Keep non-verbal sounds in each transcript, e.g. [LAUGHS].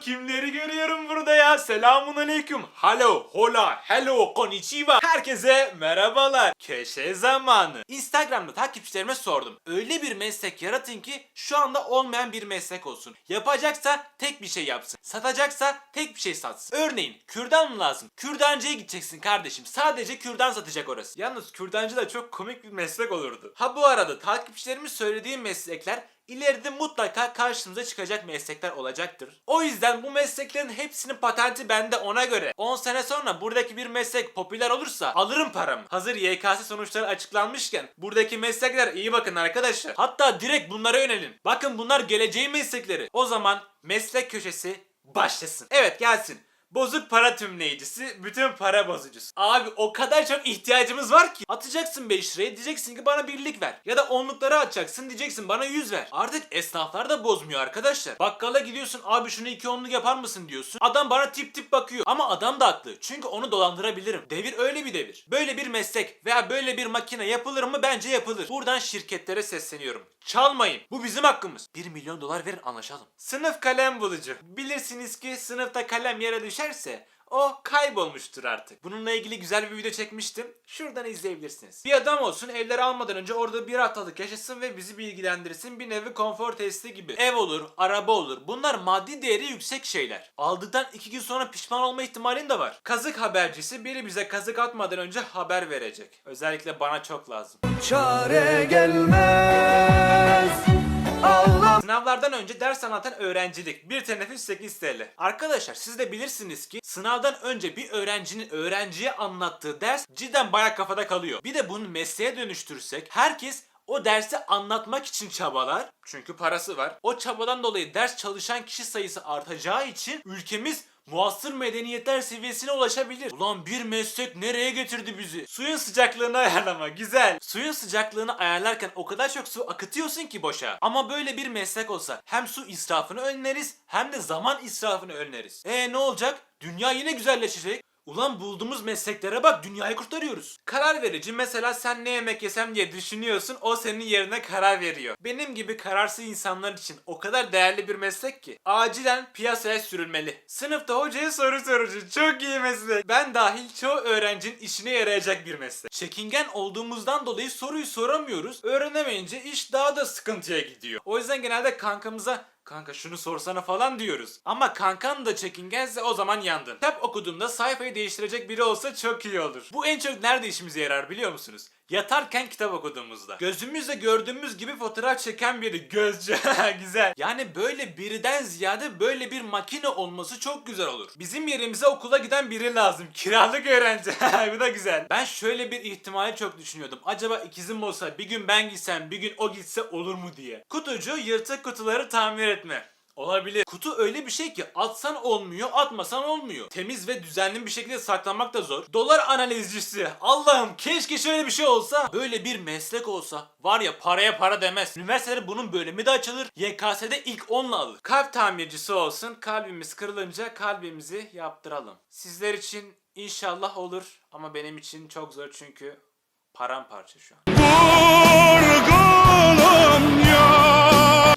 Kimleri görüyorum burada ya? Selamun aleyküm. Hello, hola, hello, konnichiwa. Herkese merhabalar. Köşe zamanı. Instagram'da takipçilerime sordum. Öyle bir meslek yaratın ki şu anda olmayan bir meslek olsun. Yapacaksa tek bir şey yapsın. Satacaksa tek bir şey satsın. Örneğin kürdan mı lazım? Kürdancıya gideceksin kardeşim. Sadece kürdan satacak orası. Yalnız kürdancı da çok komik bir meslek olurdu. Ha bu arada takipçilerimin söylediği meslekler ileride mutlaka karşımıza çıkacak meslekler olacaktır. O yüzden bu mesleklerin hepsinin patenti bende ona göre. 10 sene sonra buradaki bir meslek popüler olursa alırım paramı. Hazır YKS sonuçları açıklanmışken buradaki meslekler iyi bakın arkadaşlar. Hatta direkt bunlara yönelin. Bakın bunlar geleceğin meslekleri. O zaman meslek köşesi başlasın. Evet gelsin. Bozuk para tümleyicisi, bütün para bozucusu. Abi o kadar çok ihtiyacımız var ki. Atacaksın 5 lirayı diyeceksin ki bana birlik ver. Ya da onlukları atacaksın diyeceksin bana 100 ver. Artık esnaflar da bozmuyor arkadaşlar. Bakkala gidiyorsun abi şunu iki onluk yapar mısın diyorsun. Adam bana tip tip bakıyor. Ama adam da haklı. Çünkü onu dolandırabilirim. Devir öyle bir devir. Böyle bir meslek veya böyle bir makine yapılır mı? Bence yapılır. Buradan şirketlere sesleniyorum. Çalmayın. Bu bizim hakkımız. 1 milyon dolar verin anlaşalım. Sınıf kalem bulucu. Bilirsiniz ki sınıfta kalem yere düşerse o kaybolmuştur artık. Bununla ilgili güzel bir video çekmiştim. Şuradan izleyebilirsiniz. Bir adam olsun evleri almadan önce orada bir haftalık yaşasın ve bizi bilgilendirsin. Bir nevi konfor testi gibi. Ev olur, araba olur. Bunlar maddi değeri yüksek şeyler. Aldıktan iki gün sonra pişman olma ihtimalin de var. Kazık habercisi biri bize kazık atmadan önce haber verecek. Özellikle bana çok lazım. çare gelmez Allah Sınavlardan önce ders anlatan öğrencilik. Bir teneffüs 8 TL. Arkadaşlar siz de bilirsiniz ki sınavdan önce bir öğrencinin öğrenciye anlattığı ders cidden baya kafada kalıyor. Bir de bunu mesleğe dönüştürsek herkes o dersi anlatmak için çabalar. Çünkü parası var. O çabadan dolayı ders çalışan kişi sayısı artacağı için ülkemiz muasır medeniyetler seviyesine ulaşabilir. Ulan bir meslek nereye getirdi bizi? Suyun sıcaklığını ayarlama güzel. Suyun sıcaklığını ayarlarken o kadar çok su akıtıyorsun ki boşa. Ama böyle bir meslek olsa hem su israfını önleriz hem de zaman israfını önleriz. E ne olacak? Dünya yine güzelleşecek. Ulan bulduğumuz mesleklere bak dünyayı kurtarıyoruz. Karar verici mesela sen ne yemek yesem diye düşünüyorsun o senin yerine karar veriyor. Benim gibi kararsız insanlar için o kadar değerli bir meslek ki acilen piyasaya sürülmeli. Sınıfta hocaya soru sorucu çok iyi meslek. Ben dahil çoğu öğrencinin işine yarayacak bir meslek. Çekingen olduğumuzdan dolayı soruyu soramıyoruz. Öğrenemeyince iş daha da sıkıntıya gidiyor. O yüzden genelde kankamıza Kanka şunu sorsana falan diyoruz. Ama kankan da çekingense o zaman yandın. Kitap okuduğumda sayfayı değiştirecek biri olsa çok iyi olur. Bu en çok nerede işimize yarar biliyor musunuz? Yatarken kitap okuduğumuzda. Gözümüzle gördüğümüz gibi fotoğraf çeken biri. Gözcü. [LAUGHS] güzel. Yani böyle biriden ziyade böyle bir makine olması çok güzel olur. Bizim yerimize okula giden biri lazım. Kiralık öğrenci. [LAUGHS] Bu da güzel. Ben şöyle bir ihtimali çok düşünüyordum. Acaba ikizim olsa bir gün ben gitsem bir gün o gitse olur mu diye. Kutucu yırtık kutuları tamir etme. Olabilir. Kutu öyle bir şey ki atsan olmuyor, atmasan olmuyor. Temiz ve düzenli bir şekilde saklamak da zor. Dolar analizcisi. Allah'ım keşke şöyle bir şey olsa. Böyle bir meslek olsa. Var ya paraya para demez. Üniversitede bunun bölümü de açılır. YKS'de ilk 10'la alır. Kalp tamircisi olsun. Kalbimiz kırılınca kalbimizi yaptıralım. Sizler için inşallah olur ama benim için çok zor çünkü paramparça şu an.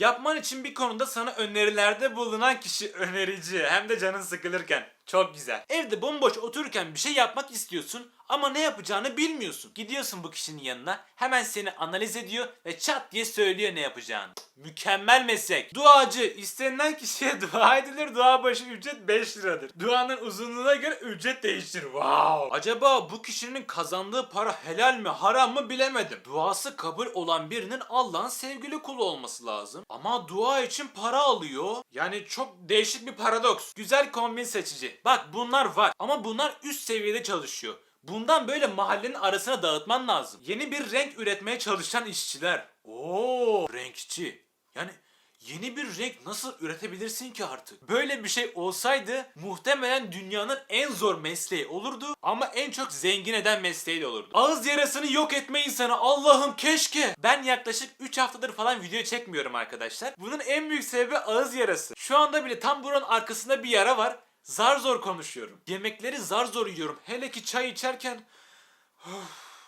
Yapman için bir konuda sana önerilerde bulunan kişi önerici. Hem de canın sıkılırken. Çok güzel. Evde bomboş otururken bir şey yapmak istiyorsun ama ne yapacağını bilmiyorsun. Gidiyorsun bu kişinin yanına hemen seni analiz ediyor ve çat diye söylüyor ne yapacağını. Mükemmel meslek. Duacı. istenilen kişiye [LAUGHS] dua edilir. Dua başı ücret 5 liradır. Duanın uzunluğuna göre ücret değişir. Wow. Acaba bu kişinin kazandığı para helal mi haram mı bilemedim. Duası kabul olan birinin Allah'ın sevgili kulu olması lazım. Ama dua için para alıyor. Yani çok değişik bir paradoks. Güzel kombin seçici. Bak bunlar var ama bunlar üst seviyede çalışıyor. Bundan böyle mahallenin arasına dağıtman lazım. Yeni bir renk üretmeye çalışan işçiler. Oo, renkçi. Yani yeni bir renk nasıl üretebilirsin ki artık? Böyle bir şey olsaydı muhtemelen dünyanın en zor mesleği olurdu ama en çok zengin eden mesleği de olurdu. Ağız yarasını yok etme insanı Allah'ım keşke. Ben yaklaşık 3 haftadır falan video çekmiyorum arkadaşlar. Bunun en büyük sebebi ağız yarası. Şu anda bile tam buranın arkasında bir yara var. Zar zor konuşuyorum. Yemekleri zar zor yiyorum. Hele ki çay içerken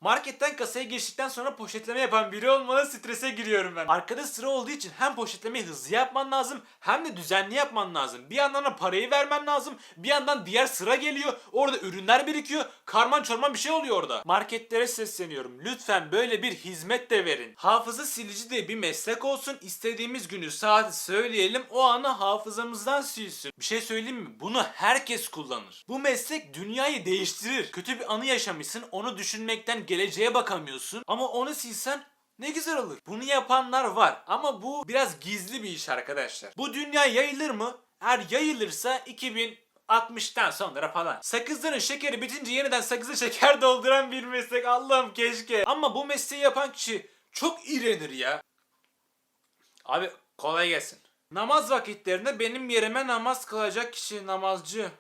Marketten kasaya geçtikten sonra poşetleme yapan biri olmalı strese giriyorum ben. Arkada sıra olduğu için hem poşetlemeyi hızlı yapman lazım hem de düzenli yapman lazım. Bir yandan da parayı vermen lazım. Bir yandan diğer sıra geliyor. Orada ürünler birikiyor. Karman çorman bir şey oluyor orada. Marketlere sesleniyorum. Lütfen böyle bir hizmet de verin. Hafıza silici de bir meslek olsun. İstediğimiz günü saati söyleyelim. O anı hafızamızdan silsin. Bir şey söyleyeyim mi? Bunu herkes kullanır. Bu meslek dünyayı değiştirir. Kötü bir anı yaşamışsın. Onu düşünmekten geleceğe bakamıyorsun. Ama onu silsen ne güzel olur. Bunu yapanlar var ama bu biraz gizli bir iş arkadaşlar. Bu dünya yayılır mı? Eğer yayılırsa 2060'tan sonra falan. Sakızların şekeri bitince yeniden sakızı şeker [LAUGHS] dolduran bir meslek. Allah'ım keşke. Ama bu mesleği yapan kişi çok iğrenir ya. Abi kolay gelsin. Namaz vakitlerinde benim yerime namaz kılacak kişi namazcı.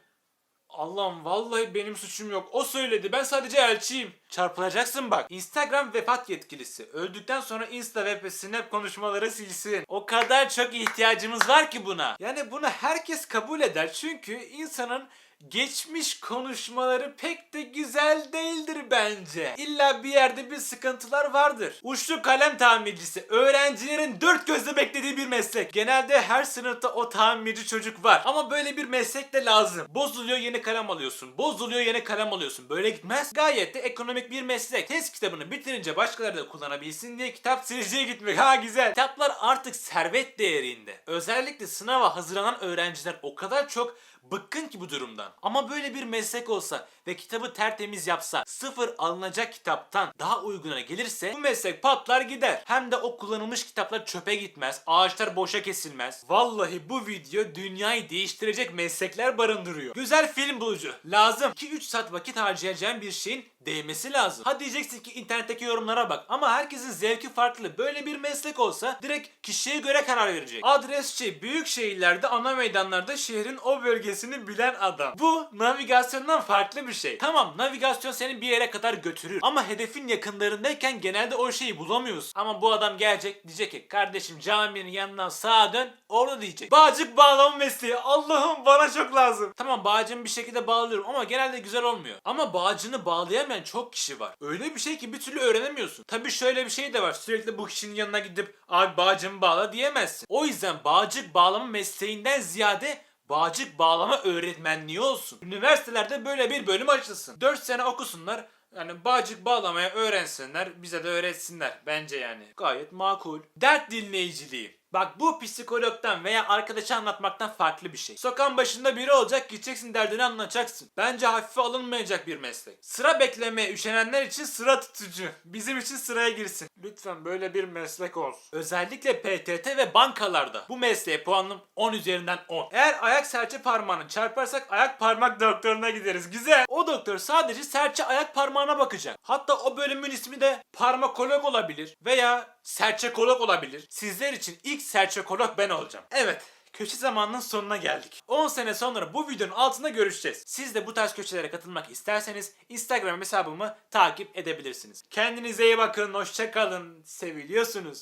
Allah'ım vallahi benim suçum yok. O söyledi. Ben sadece elçiyim. Çarpılacaksın bak. Instagram vefat yetkilisi. Öldükten sonra Insta ve Snap konuşmaları silsin. O kadar çok ihtiyacımız var ki buna. Yani bunu herkes kabul eder. Çünkü insanın geçmiş konuşmaları pek de güzel değildir bence. İlla bir yerde bir sıkıntılar vardır. Uçlu kalem tamircisi öğrencilerin dört gözle beklediği bir meslek. Genelde her sınıfta o tamirci çocuk var. Ama böyle bir meslek de lazım. Bozuluyor yeni kalem alıyorsun. Bozuluyor yeni kalem alıyorsun. Böyle gitmez. Gayet de ekonomik bir meslek. Test kitabını bitirince başkaları da kullanabilsin diye kitap siliciye gitmek. Ha güzel. Kitaplar artık servet değerinde. Özellikle sınava hazırlanan öğrenciler o kadar çok bıkkın ki bu durumdan. Ama böyle bir meslek olsa ve kitabı tertemiz yapsa, sıfır alınacak kitaptan daha uyguna gelirse bu meslek patlar gider. Hem de o kullanılmış kitaplar çöpe gitmez, ağaçlar boşa kesilmez. Vallahi bu video dünyayı değiştirecek meslekler barındırıyor. Güzel film bulucu. Lazım. 2-3 saat vakit harcayacağın bir şeyin değmesi lazım. Ha diyeceksin ki internetteki yorumlara bak ama herkesin zevki farklı. Böyle bir meslek olsa direkt kişiye göre karar verecek. Adresçi büyük şehirlerde ana meydanlarda şehrin o bölgesini bilen adam. Bu navigasyondan farklı bir şey. Tamam navigasyon seni bir yere kadar götürür ama hedefin yakınlarındayken genelde o şeyi bulamıyorsun. Ama bu adam gelecek diyecek ki kardeşim caminin yanından sağa dön orada diyecek. Bağcık bağlama mesleği Allah'ım bana çok lazım. Tamam bağcımı bir şekilde bağlıyorum ama genelde güzel olmuyor. Ama bağcını bağlayamayan çok kişi var. Öyle bir şey ki bir türlü öğrenemiyorsun. Tabi şöyle bir şey de var. Sürekli bu kişinin yanına gidip abi bağcımı bağla diyemezsin. O yüzden bağcık bağlama mesleğinden ziyade bağcık bağlama öğretmenliği olsun. Üniversitelerde böyle bir bölüm açılsın. 4 sene okusunlar. Yani bağcık bağlamaya öğrensinler, bize de öğretsinler bence yani. Gayet makul. Dert dinleyiciliği. Bak bu psikologdan veya arkadaşa anlatmaktan farklı bir şey. Sokağın başında biri olacak gideceksin derdini anlatacaksın. Bence hafife alınmayacak bir meslek. Sıra beklemeye üşenenler için sıra tutucu. Bizim için sıraya girsin. Lütfen böyle bir meslek olsun. Özellikle PTT ve bankalarda. Bu mesleğe puanım 10 üzerinden 10. Eğer ayak serçe parmağını çarparsak ayak parmak doktoruna gideriz. Güzel. O doktor sadece serçe ayak parmağına bakacak. Hatta o bölümün ismi de parmakolog olabilir veya serçekolog olabilir. Sizler için ilk serçekolog ben olacağım. Evet. Köşe zamanının sonuna geldik. 10 sene sonra bu videonun altında görüşeceğiz. Siz de bu tarz köşelere katılmak isterseniz Instagram hesabımı takip edebilirsiniz. Kendinize iyi bakın, hoşça kalın, seviliyorsunuz.